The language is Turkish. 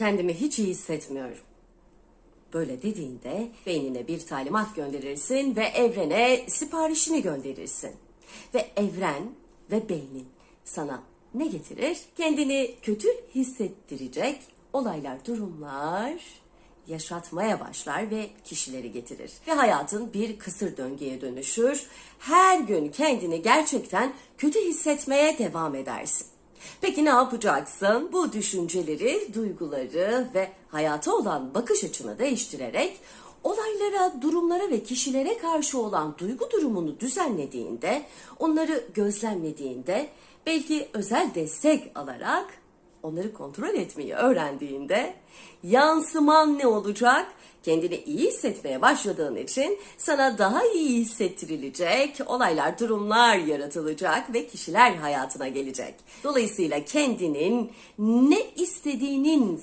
kendimi hiç iyi hissetmiyorum. Böyle dediğinde beynine bir talimat gönderirsin ve evrene siparişini gönderirsin. Ve evren ve beynin sana ne getirir? Kendini kötü hissettirecek olaylar, durumlar yaşatmaya başlar ve kişileri getirir. Ve hayatın bir kısır döngüye dönüşür. Her gün kendini gerçekten kötü hissetmeye devam edersin. Peki ne yapacaksın? Bu düşünceleri, duyguları ve hayata olan bakış açını değiştirerek olaylara, durumlara ve kişilere karşı olan duygu durumunu düzenlediğinde, onları gözlemlediğinde, belki özel destek alarak onları kontrol etmeyi öğrendiğinde yansıman ne olacak? Kendini iyi hissetmeye başladığın için sana daha iyi hissettirilecek olaylar, durumlar yaratılacak ve kişiler hayatına gelecek. Dolayısıyla kendinin ne istediğinin